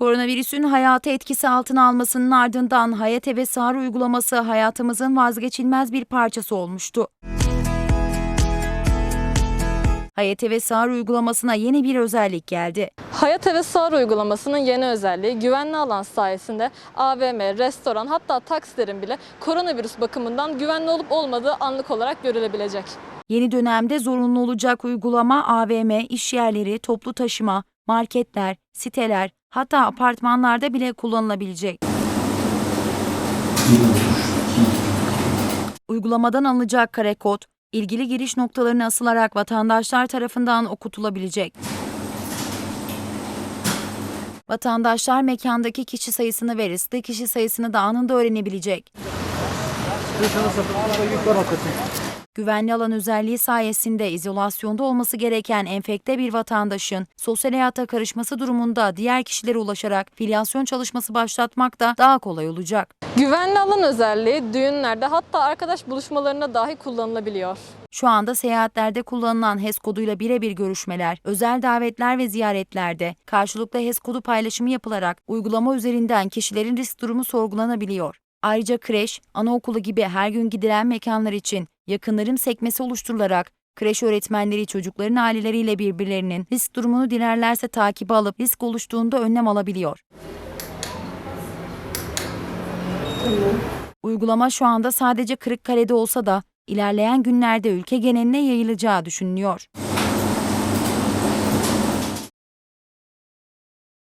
Koronavirüsün hayatı etkisi altına almasının ardından Hayat ve Sağır uygulaması hayatımızın vazgeçilmez bir parçası olmuştu. Hayat ve Sağır uygulamasına yeni bir özellik geldi. Hayat Eve Sağır uygulamasının yeni özelliği güvenli alan sayesinde AVM, restoran hatta taksilerin bile koronavirüs bakımından güvenli olup olmadığı anlık olarak görülebilecek. Yeni dönemde zorunlu olacak uygulama AVM, iş yerleri, toplu taşıma, marketler, siteler, hatta apartmanlarda bile kullanılabilecek. Uygulamadan alınacak kare kod, ilgili giriş noktalarına asılarak vatandaşlar tarafından okutulabilecek. Vatandaşlar mekandaki kişi sayısını ve riskli kişi sayısını da anında öğrenebilecek. Güvenli alan özelliği sayesinde izolasyonda olması gereken enfekte bir vatandaşın sosyal hayata karışması durumunda diğer kişilere ulaşarak filyasyon çalışması başlatmak da daha kolay olacak. Güvenli alan özelliği düğünlerde hatta arkadaş buluşmalarında dahi kullanılabiliyor. Şu anda seyahatlerde kullanılan HES koduyla birebir görüşmeler, özel davetler ve ziyaretlerde karşılıklı HES kodu paylaşımı yapılarak uygulama üzerinden kişilerin risk durumu sorgulanabiliyor. Ayrıca kreş, anaokulu gibi her gün gidilen mekanlar için yakınlarım sekmesi oluşturularak kreş öğretmenleri çocukların aileleriyle birbirlerinin risk durumunu dilerlerse takibe alıp risk oluştuğunda önlem alabiliyor. Uygulama şu anda sadece Kırıkkale'de olsa da ilerleyen günlerde ülke geneline yayılacağı düşünülüyor.